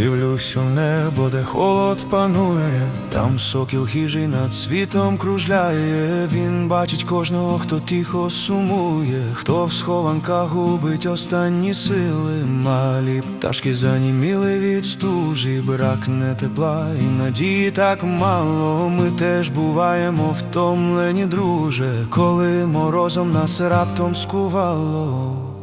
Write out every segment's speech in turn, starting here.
Дивлюсь у небо, де холод панує, там сокіл хижий над світом кружляє. Він бачить кожного, хто тихо сумує, хто в схованках губить останні сили. Малі пташки заніміли від стужі, бракне тепла і надії так мало. Ми теж буваємо втомлені, друже, коли морозом нас раптом скувало.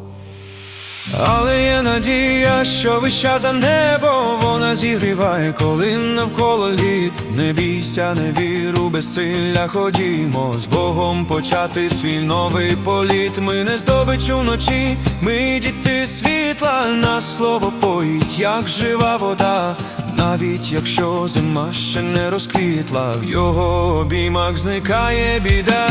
Але є надія, що вища за небо, вона зігріває, коли навколо літ. Не бійся, не віру, безсилля ходімо, з Богом почати свій новий політ. Ми не здобич уночі, ми діти світла, нас слово поїть, як жива вода. Навіть якщо зима ще не розквітла, в його обіймах зникає біда.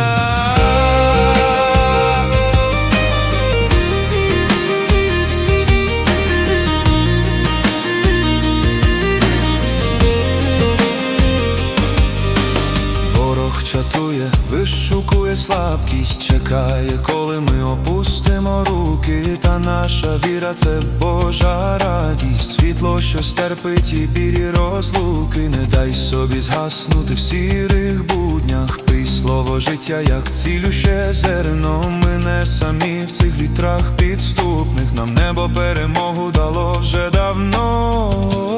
Чатує, вишукує слабкість, чекає, коли ми опустимо руки, та наша віра це Божа радість, світло, що стерпить і білі розлуки, не дай собі згаснути в сірих буднях, пий слово життя, як цілюще зерно. Ми не самі в цих вітрах підступних, нам небо перемогу дало вже давно.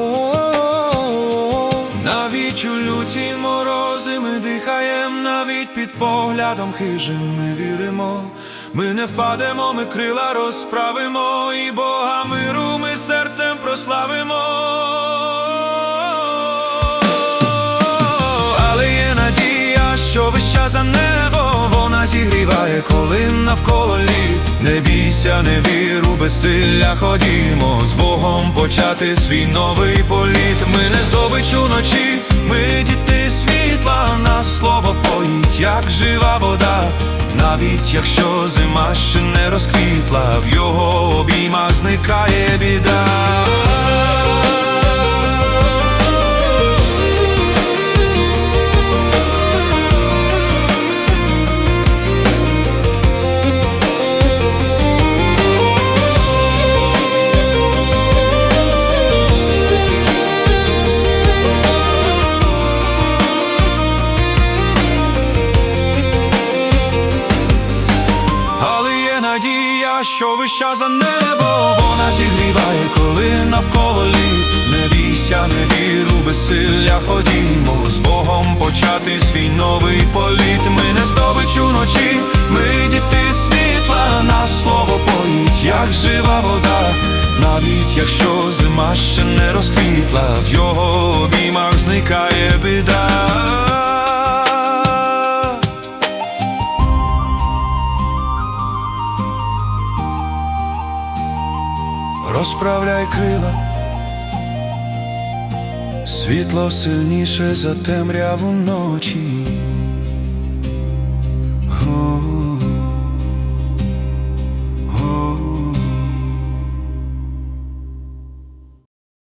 Навіть у люті морози ми дихаєм, під поглядом хижим ми віримо. Ми не впадемо, ми крила розправимо, і Бога миру ми серцем прославимо. Але є надія, що вища за небо, вона зігріває, коли навколо літ. Не бійся, не віру, безсилля ходімо, з Богом почати свій новий політ. Ми не здобич як жива вода. Навіть якщо зима ще не розквітла, в його обіймах зникає біда. Надія, що вища за небо, вона зігріває, коли навколо літ. Не бійся, не віру, безсилля ходімо, з Богом почати свій новий політ. Ми не здобич уночі, ми діти світла, нас слово поїть, як жива вода. Навіть якщо зима ще не розквітла, в його обіймах зникає біда. Розправляй крила, світло сильніше за темряву ночі.